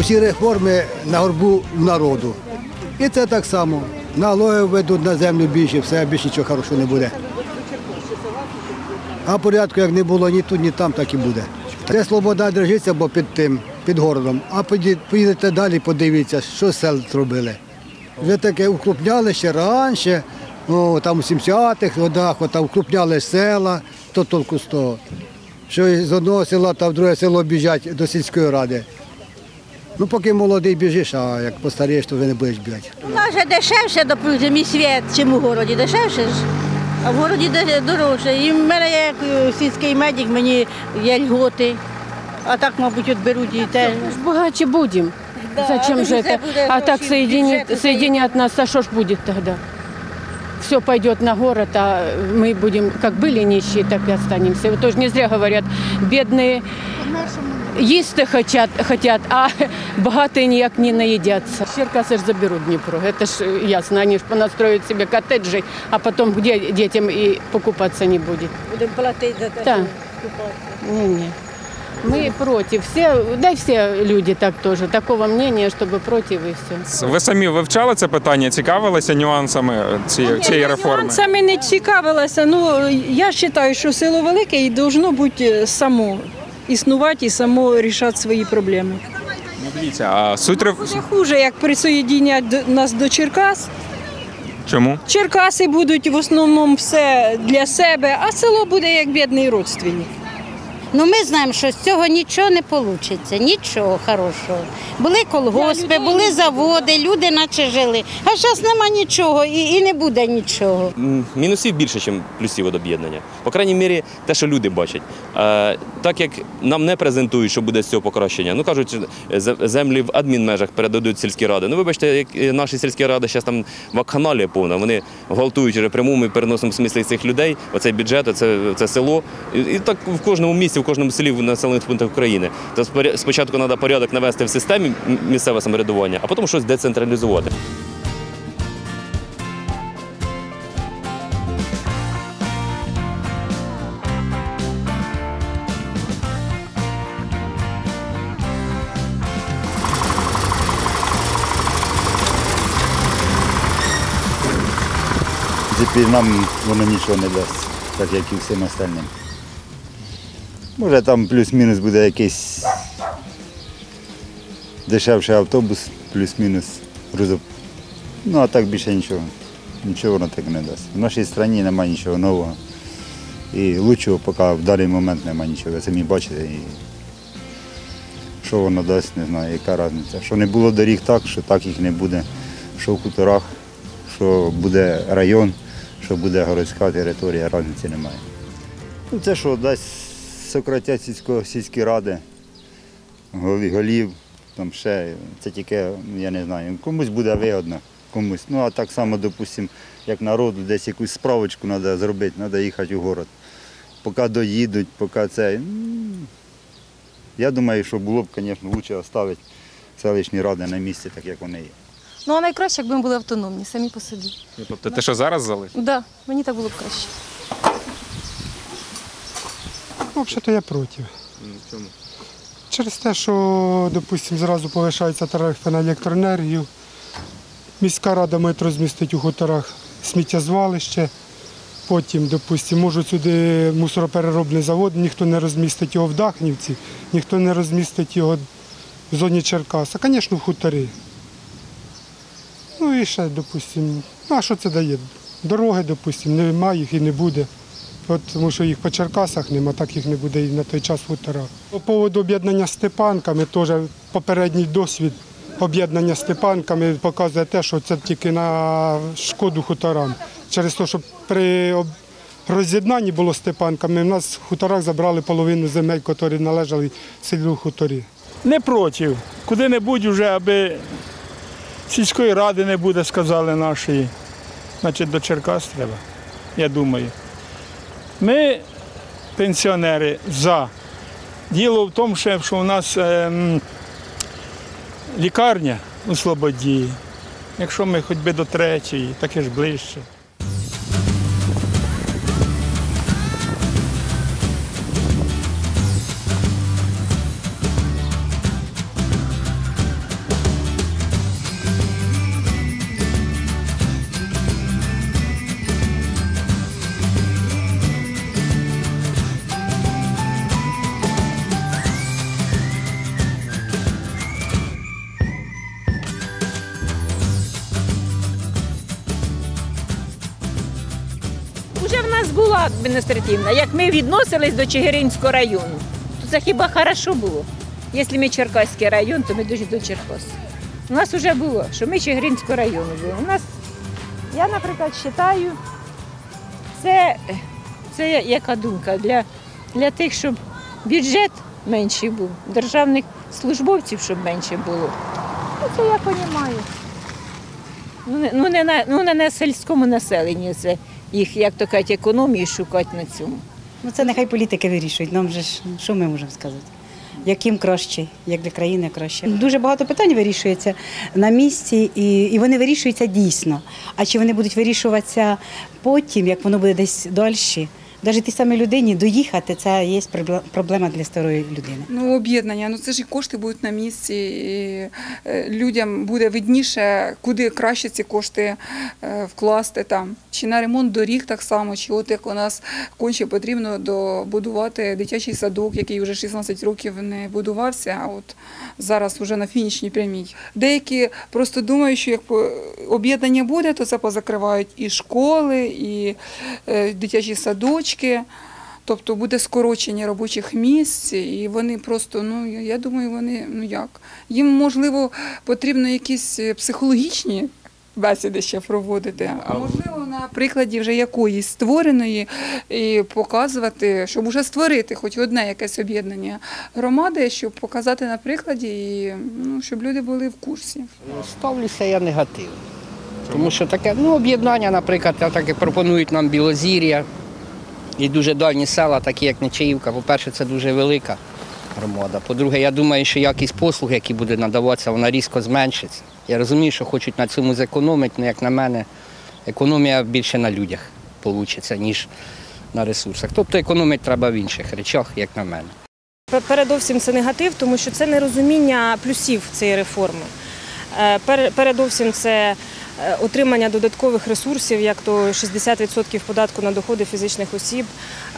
Усі реформи на горбу народу. І це так само. Налоги ведуть на землю більше, все, більше нічого хорошого не буде. А порядку як не було ні тут, ні там, так і буде. Це Слобода держиться, бо під тим, під городом. А поїдете далі, подивіться, що сел зробили. Вже таке укрупняли ще раніше, о, там у 70-х годах, там укрупняли села, то толку з того. Що з одного села та в друге село біжать до сільської ради. Ну, поки молодий біжиш, а як постарієш, то вже не будеш бігати. У нас же дешевше, допустим, і світ, чим у городі. Дешевше ж. А в городі де- дорожче. І в мене як е, сільський медик, мені є льготи. А так, мабуть, от беруть і те. Богаче будем. Да, Зачем ну, же це это? буде А так гроші соединит, бюджету, соединят нас, а что ж будет тогда? Все пойдет на город, а мы будем, как были нищие, так и останемся. Вот тоже не зря говорят, бедные їсти хотят, хотят, а богатые ніяк не наедятся. Черкасы ж заберут Днепро, это ж э, ясно. Они ж понастроят себе коттеджи, а потом где детям и покупаться не будет. Будемо платити за те, Так. що купати. Не-не. Мы против. Все, да и все люди так тоже. Такого мнения, чтобы против и все. Ви самі вивчали це питання, цікавилися нюансами цієї, цієї реформи? Нюансами не цікавилася. Ну я вважаю, що село велике і должно бути само існувати і само рішати свої проблеми. Ну, дивіться, а суть реф... Буде хуже, як присоєдінять нас до Черкас. чому? Черкаси будуть в основному все для себе, а село буде як бідний родственник. Ну ми знаємо, що з цього нічого не вийде, нічого хорошого. Були колгоспи, були заводи, люди наче жили. А зараз нема нічого і, і не буде нічого. Мінусів більше, ніж плюсів від об'єднання. По крайній мірі, те, що люди бачать. Е, так як нам не презентують, що буде з цього покращення. Ну кажуть, землі в адмінмежах передадуть сільські ради. Ну, вибачте, як е, наші сільські ради зараз там вакханалія повна. Вони гвалтують вже прямому і переносному смислі цих людей. Оцей бюджет, оце, це село. І, і так в кожному місті, в кожному селі в населених пунктах України. То спочатку треба порядок навести в системі місцевого самоврядування, а потім щось децентралізувати. принципі, нам воно нічого не дасть, так як і всім остальним. Може там плюс-мінус буде якийсь дешевший автобус, плюс-мінус грузоп. Ну а так більше нічого. Нічого воно так не дасть. В нашій країні немає нічого нового. І лучшого поки в даний момент немає нічого. Ви самі бачите. І що воно дасть, не знаю, яка різниця. Що не було доріг так, що так їх не буде. Що в хуторах, що буде район, що буде городська територія, різниці немає. Ну, це що, дасть сократять сільсько, сільські ради, голів, голів, там ще, це тільки, я не знаю, комусь буде вигодно, комусь. Ну а так само, допустимо, як народу, десь якусь справочку треба зробити, треба їхати у город. Поки доїдуть, поки це. Я думаю, що було б, звісно, краще оставити селищні ради на місці, так як вони є. Ну, а найкраще, якби ми були автономні, самі по собі. Тобто те, що зараз залишить? Так, да, мені так було б краще. Взагалі я проти. Чому? Через те, що, допустимо, зразу повишаються тарифи на електроенергію. Міська рада має розмістити у хуторах сміттєзвалище. Потім, допустимо, можуть сюди мусоропереробний завод, ніхто не розмістить його в Дахнівці, ніхто не розмістить його в зоні Черкаса. Звісно, в хуторі. Ну і ще, допустимо, ну а що це дає? Дороги, допустимо, немає їх і не буде. Тому що їх по Черкасах нема, так їх не буде і на той час в хуторах. По поводу об'єднання Степанками, теж попередній досвід об'єднання Степанками показує те, що це тільки на шкоду хуторам. Через те, що при роз'єднанні було Степанками, в нас в хуторах забрали половину земель, які належали селу хуторі. Не проти. Куди-небудь вже, аби сільської ради не буде, сказали нашої. Значить, до Черкас треба, я думаю. Ми, пенсіонери, за. Діло в тому, що у нас ем, лікарня у Слободі. Якщо ми хоч би до третьої, так і ж ближче. Адміністративна, як ми відносились до Чигиринського району, то це хіба хорошо було? Якщо ми Черкаський район, то ми дуже до Черкас. У нас вже було, що ми Чигиринського району були. У нас, я, наприклад, вважаю, це, це яка думка для, для тих, щоб бюджет менший був, державних службовців, щоб менше було. Ну, це я розумію. Ну, не, ну, не на, ну, не на сільському населенні це їх, як то кажуть, економії шукати на цьому. Ну це нехай політики вирішують. Нам же ж що ми можемо сказати? Яким краще, як для країни краще. Дуже багато питань вирішується на місці, і, і вони вирішуються дійсно. А чи вони будуть вирішуватися потім, як воно буде десь далі? Навіть тій самій людині доїхати це є проблема для старої людини. Ну, об'єднання, ну це ж і кошти будуть на місці, і е, людям буде видніше, куди краще ці кошти е, вкласти там. Чи на ремонт доріг так само, чи от як у нас конче потрібно добудувати дитячий садок, який вже 16 років не будувався, а от зараз вже на фінішній прямій. Деякі просто думають, що як об'єднання буде, то це позакривають і школи, і е, дитячі садочки. Тобто буде скорочення робочих місць, і вони просто, ну я- думаю, вони ну як. Їм можливо потрібно якісь е, психологічні бесіди ще проводити. А можливо, на прикладі вже якоїсь створеної і показувати, щоб уже створити хоч одне якесь об'єднання громади, щоб показати на прикладі, і ну, щоб люди були в курсі. Ставлюся я негативно. Тому що таке, ну, об'єднання, наприклад, так як пропонують нам Білозір'я і дуже дальні села, такі як Нечаївка. По-перше, це дуже велика громада. По-друге, я думаю, що якість послуг, які буде надаватися, вона різко зменшиться. Я розумію, що хочуть на цьому зекономити, але як на мене, економія більше на людях вийде, ніж на ресурсах. Тобто економити треба в інших речах, як на мене. Передовсім це негатив, тому що це нерозуміння плюсів цієї реформи. Е, Передовсім це отримання додаткових ресурсів, як то 60% податку на доходи фізичних осіб,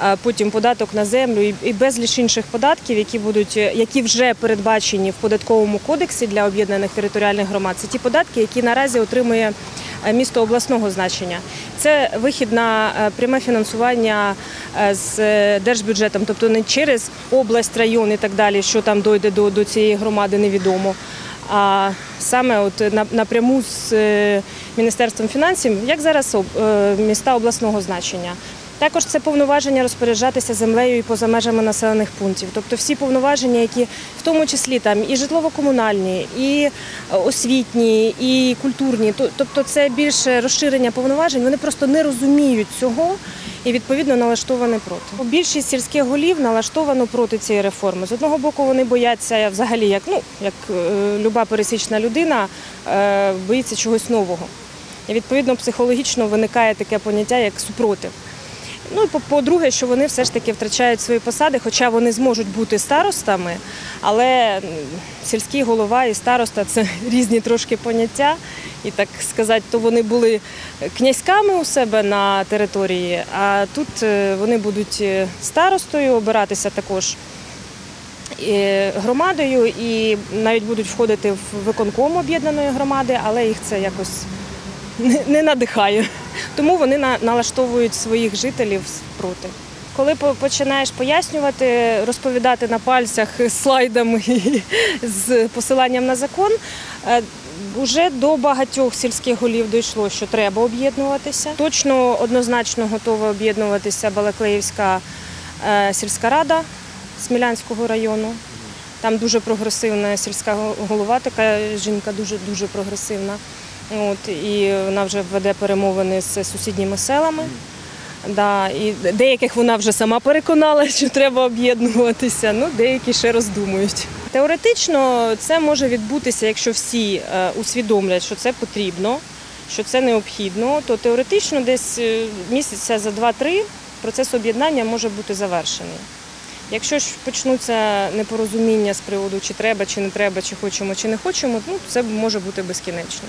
е, потім податок на землю і- безліч інших податків, які будуть, е, які вже передбачені в податковому кодексі для об'єднаних територіальних громад. Це ті податки, які наразі отримує е, місто обласного значення. Це вихід на е, пряме фінансування е, з е, держбюджетом, тобто не через область, район і так далі, що там дойде до, до цієї громади, невідомо. А саме от напряму з е, Міністерством фінансів, як зараз е, міста обласного значення. Також це повноваження розпоряджатися землею і поза межами населених пунктів. Тобто всі повноваження, які в тому числі там і житлово-комунальні, і е, освітні, і культурні, тобто це більше розширення повноважень. Вони просто не розуміють цього і відповідно налаштовані проти. Більшість сільських голів налаштовано проти цієї реформи. З одного боку, вони бояться взагалі, як ну як е, люба пересічна людина, е, боїться чогось нового. І відповідно психологічно виникає таке поняття як супротив. Ну і по- по-друге, що вони все ж таки втрачають свої посади, хоча вони зможуть бути старостами, але сільський голова і староста це різні трошки поняття. І так сказати, то вони були князьками у себе на території, а тут е, вони будуть е, старостою обиратися також е, громадою і навіть будуть входити в виконком об'єднаної громади, але їх це якось не надихає. Тому вони на- налаштовують своїх жителів проти. Коли починаєш пояснювати, розповідати на пальцях слайдами з посиланням на закон, е, Уже до багатьох сільських голів дійшло, що треба об'єднуватися. Точно однозначно готова об'єднуватися Балаклеївська е, сільська рада Смілянського району. Там дуже прогресивна сільська голова, така жінка дуже дуже прогресивна. От, і вона вже веде перемовини з сусідніми селами. Да, і деяких вона вже сама переконала, що треба об'єднуватися, ну деякі ще роздумують. Теоретично це може відбутися, якщо всі е, усвідомлять, що це потрібно, що це необхідно, то теоретично десь е, місяця за 2-3 процес об'єднання може бути завершений. Якщо ж почнуться непорозуміння з приводу, чи треба, чи не треба, чи хочемо, чи не хочемо, ну це може бути безкінечно.